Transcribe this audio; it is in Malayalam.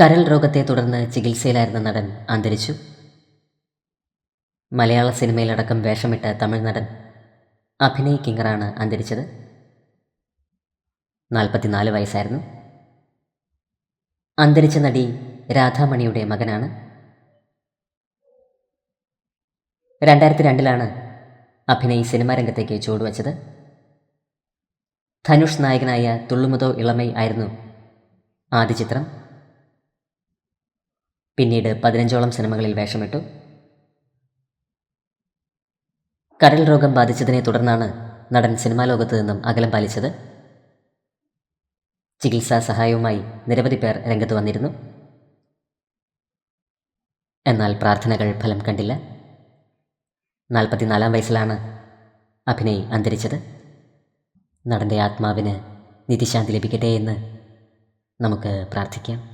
കരൾ രോഗത്തെ തുടർന്ന് ചികിത്സയിലായിരുന്ന നടൻ അന്തരിച്ചു. മലയാള സിനിമയിലടക്കം വേഷമിട്ട തമിഴ് നടൻ അഭിനയ് കിങ്ങറാണ് അന്തരിച്ചത്. നാൽപ്പത്തിനാല് വയസ്സായിരുന്നു. അന്തരിച്ച നടി രാധാമണിയുടെ മകനാണ്. രണ്ടായിരത്തി രണ്ടിലാണ് അഭിനയ് സിനിമാ രംഗത്തേക്ക് ചുവടുവച്ചത്. ധനുഷ് നായകനായ തുള്ളുമുതോ ഇളമൈ ആയിരുന്നു ആദ്യ ചിത്രം. പിന്നീട് പതിനഞ്ചോളം സിനിമകളിൽ വേഷമിട്ടു. കരൾ രോഗം ബാധിച്ചതിനെ തുടർന്നാണ് നടൻ സിനിമാ ലോകത്ത് നിന്നും അകലം പാലിച്ചത്. ചികിത്സാ സഹായവുമായി നിരവധി പേർ രംഗത്ത് വന്നിരുന്നു. എന്നാൽ പ്രാർത്ഥനകൾ ഫലം കണ്ടില്ല. നാൽപ്പത്തിനാലാം വയസ്സിലാണ് അഭിനയ് അന്തരിച്ചത്. നടന്റെ ആത്മാവിന് നിധിശാന്തി ലഭിക്കട്ടെ എന്ന് നമുക്ക് പ്രാർത്ഥിക്കാം.